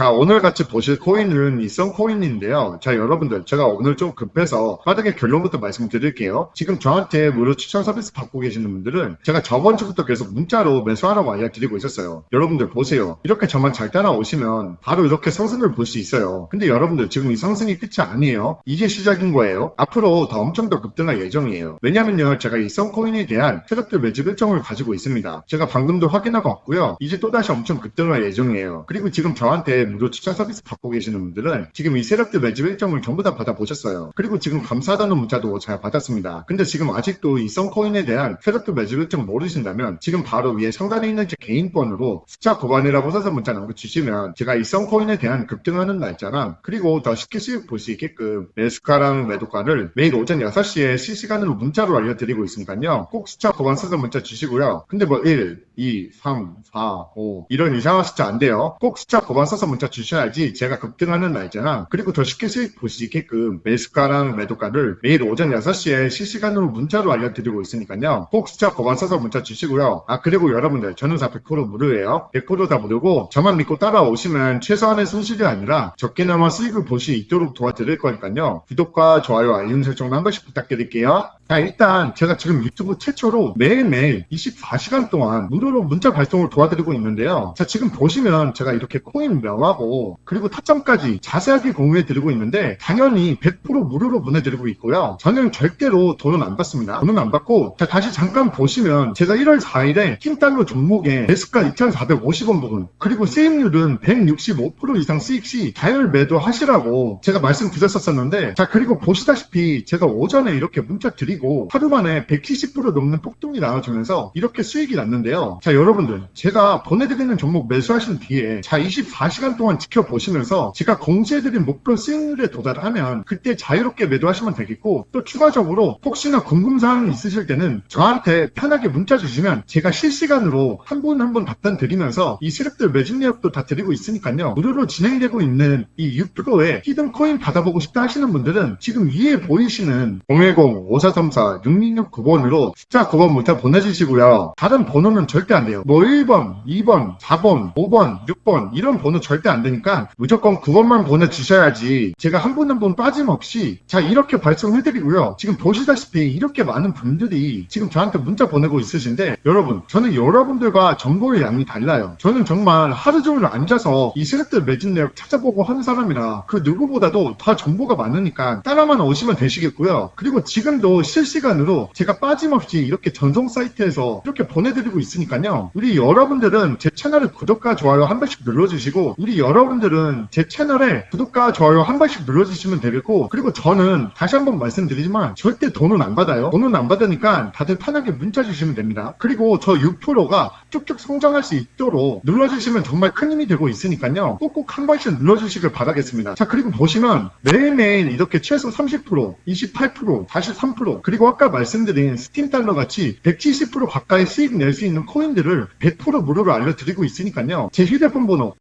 자, 오늘 같이 보실 코인은 이성 코인인데요. 자, 여러분들, 제가 오늘 좀 급해서 빠르게 결론부터 말씀드릴게요. 지금 저한테 무료 추천 서비스 받고 계시는 분들은 제가 저번 주부터 계속 문자로 매수하라고 알려드리고 있었어요. 여러분들 보세요. 이렇게 저만 잘 따라오시면 바로 이렇게 상승을 볼 수 있어요. 근데 여러분들 지금 이 상승이 끝이 아니에요. 이제 시작인 거예요. 앞으로 더 엄청 더 급등할 예정이에요. 왜냐면요, 제가 이성 코인에 대한 세력들 매집 일정을 가지고 있습니다. 제가 방금도 확인하고 왔고요. 이제 또다시 엄청 급등할 예정이에요. 그리고 지금 저한테 무료 추천 서비스 받고 계시는 분들은 지금 이 세력들 매집 일정을 전부 다 받아보셨어요. 그리고 지금 감사하다는 문자도 잘 받았습니다. 근데 지금 아직도 이 썬코인에 대한 세력들 매집 일정 모르신다면 지금 바로 위에 상단에 있는 제 개인 번호로 숫자 9번이라고 써서 문자 남겨주시면 제가 이 썬코인에 대한 급등하는 날짜랑 그리고 더 쉽게 수익 볼 수 있게끔 매수가랑 매도가를 매일 오전 6시에 실시간으로 문자로 알려드리고 있으니까요. 꼭 숫자 9번 써서 문자 주시고요. 근데 뭐 1, 2, 3, 4, 5 이런 이상한 숫자 안 돼요. 꼭 숫자 9번 써서 문자 주셔야지 제가 급등하는 날짜랑 그리고 더 쉽게 수익 볼 수 있게끔 매수가랑 매도가를 매일 오전 6시에 실시간으로 문자로 알려드리고 있으니까요. 꼭 숫자 9번 써서 문자 주시고요. 아 그리고 여러분들 저는 다 100% 무료예요. 100%다 무료고 저만 믿고 따라오시면 최소한의 손실이 아니라 적게나마 수익을 볼 수 있도록 도와드릴 거니까요. 구독과 좋아요 알림 설정도 한 번씩 부탁드릴게요. 자 일단 제가 지금 유튜브 최초로 매일매일 24시간 동안 무료로 문자 발송을 도와드리고 있는데요. 자 지금 보시면 제가 이렇게 코인 명 하고 그리고 타점까지 자세하게 공유해 드리고 있는데 당연히 100% 무료로 보내드리고 있고요. 저는 절대로 돈은 안 받습니다. 돈은 안 받고 자 다시 잠깐 보시면 제가 1월 4일에 킹달러 종목에 매수가 2,450원 부분 그리고 수익률은 165% 이상 수익 시 자율 매도 하시라고 제가 말씀드렸었었는데 자 그리고 보시다시피 제가 오전에 이렇게 문자 드리고 하루 만에 170% 넘는 폭등이 나와주면서 이렇게 수익이 났는데요. 자 여러분들 제가 보내드리는 종목 매수하신 뒤에 자 24시간 동안 지켜보시면서 제가 공지해드린 목표 수익률에 도달하면 그때 자유롭게 매도하시면 되겠고 또 추가적으로 혹시나 궁금사항이 있으실 때는 저한테 편하게 문자 주시면 제가 실시간으로 한 분 한 분 답변 드리면서 이 세력들 매집 내역도 다 드리고 있으니까요. 무료로 진행되고 있는 이 6%의 히든 코인 받아보고 싶다 하시는 분들은 지금 위에 보이시는 010-5434-6669번으로 숫자 9번부터 보내주시고요. 다른 번호는 절대 안 돼요. 뭐 1번, 2번, 4번, 5번, 6번 이런 번호 절대 안 되니까 무조건 9번만 보내주셔야지 제가 한분 한 분 빠짐없이 자 이렇게 발송해드리고요. 지금 보시다시피 이렇게 많은 분들이 지금 저한테 문자 보내고 있으신데 여러분 저는 여러분들과 정보의 양이 달라요. 저는 정말 하루 종일 앉아서 이 세력들 매진 내역 찾아보고 하는 사람이라 그 누구보다도 다 정보가 많으니까 따라만 오시면 되시겠고요. 그리고 지금도 실시간으로 제가 빠짐없이 이렇게 전송 사이트에서 이렇게 보내드리고 있으니까요. 우리 여러분들은 제 채널을 구독과 좋아요 한 번씩 눌러주시고 우리 여러분들은 제 채널에 구독과 좋아요 한 번씩 눌러주시면 되겠고 그리고 저는 다시 한번 말씀드리지만 절대 돈은 안 받아요. 돈은 안 받으니까 다들 편하게 문자 주시면 됩니다. 그리고 저 6%가 쭉쭉 성장할 수 있도록 눌러주시면 정말 큰 힘이 되고 있으니까요. 꼭꼭 한 번씩 눌러주시길 바라겠습니다. 자 그리고 보시면 매일매일 이렇게 최소 30% 28% 43% 그리고 아까 말씀드린 스팀 달러 같이 170% 가까이 수익 낼 수 있는 코인들을 100% 무료로 알려드리고 있으니까요. 제 휴대폰 번호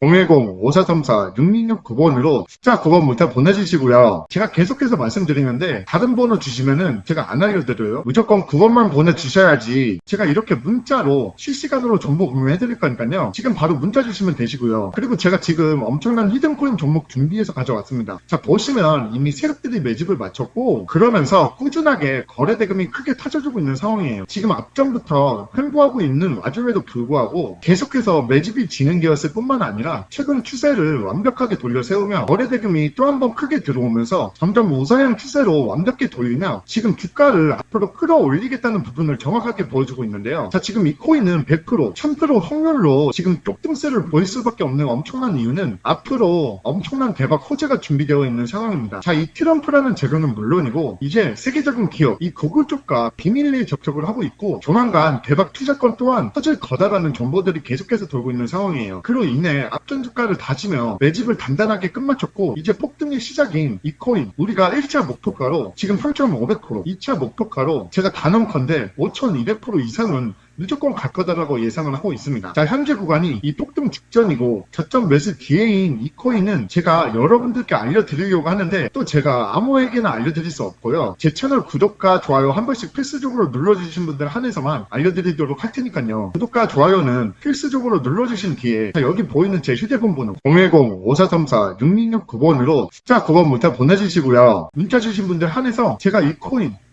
010-5434-6669번으로 숫자 9번부터 보내주시고요. 제가 계속해서 말씀드리는데 다른 번호 주시면은 제가 안 알려드려요. 무조건 9번만 보내주셔야지 제가 이렇게 문자로 실시간으로 정보 공유해드릴 거니까요. 지금 바로 문자 주시면 되시고요. 그리고 제가 지금 엄청난 히든코인 종목 준비해서 가져왔습니다. 자 보시면 이미 세력들이 매집을 마쳤고 그러면서 꾸준하게 거래 대금이 크게 터져주고 있는 상황이에요. 지금 앞전부터 횡보하고 있는 와중에도 불구하고 계속해서 매집이 진행되었을 뿐만 아니라 최근 추세를 완벽하게 돌려 세우며 거래 대금이 또 한 번 크게 들어오면서 점점 우상향 추세로 완벽히 돌리며 지금 주가를 앞으로 끌어올리겠다는 부분을 정확하게 보여주고 있는데요. 자 지금 이 코인은 100% 1000% 확률로 지금 쪽등세를 보일 수밖에 없는 엄청난 이유는 앞으로 엄청난 대박 호재가 준비되어 있는 상황입니다. 자 이 트럼프라는 재료는 물론이고 이제 세계적인 기업 이 구글 쪽과 비밀리에 접촉을 하고 있고 조만간 대박 투자권 또한 터질 거다라는 정보들이 계속해서 돌고 있는 상황이에요. 그로 인해 앞전 주가를 다지며 매집을 단단하게 끝마쳤고 이제 폭등의 시작인 이 코인 우리가 1차 목표가로 지금 3,500% 2차 목표가로 제가 단언컨대 5,200% 이상은 무조건 갈 거다라고 예상을 하고 있습니다. 자, 현재 구간이 이 폭등 직전이고 저점 매수 기회인 이 코인은 제가 여러분들께 알려드리려고 하는데 또 제가 아무에게나 알려드릴 수 없고요. 제 채널 구독과 좋아요 한 번씩 필수적으로 눌러주신 분들 한해서만 알려드리도록 할 테니까요. 구독과 좋아요는 필수적으로 눌러주신 뒤에 자, 여기 보이는 제 휴대폰 번호 010-5434-6669번으로 숫자 9번 문자 보내주시고요. 문자 주신 분들 한해서 제가 이 코인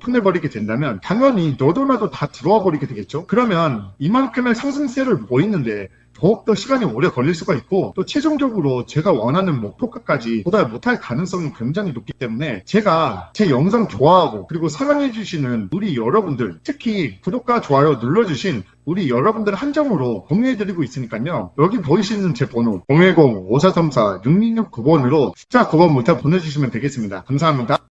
오픈해 버리게 된다면 당연히 너도 나도 다 들어와 버리게 되겠죠. 그러면 이만큼의 상승세를 보이는데 더욱더 시간이 오래 걸릴 수가 있고 또 최종적으로 제가 원하는 목표가까지 도달 못할 가능성이 굉장히 높기 때문에 제가 제 영상 좋아하고 그리고 사랑해 주시는 우리 여러분들 특히 구독과 좋아요 눌러주신 우리 여러분들 한정으로 공유해드리고 있으니까요. 여기 보이시는 제 번호 010-5434-6669번으로 숫자 9번부터 보내주시면 되겠습니다. 감사합니다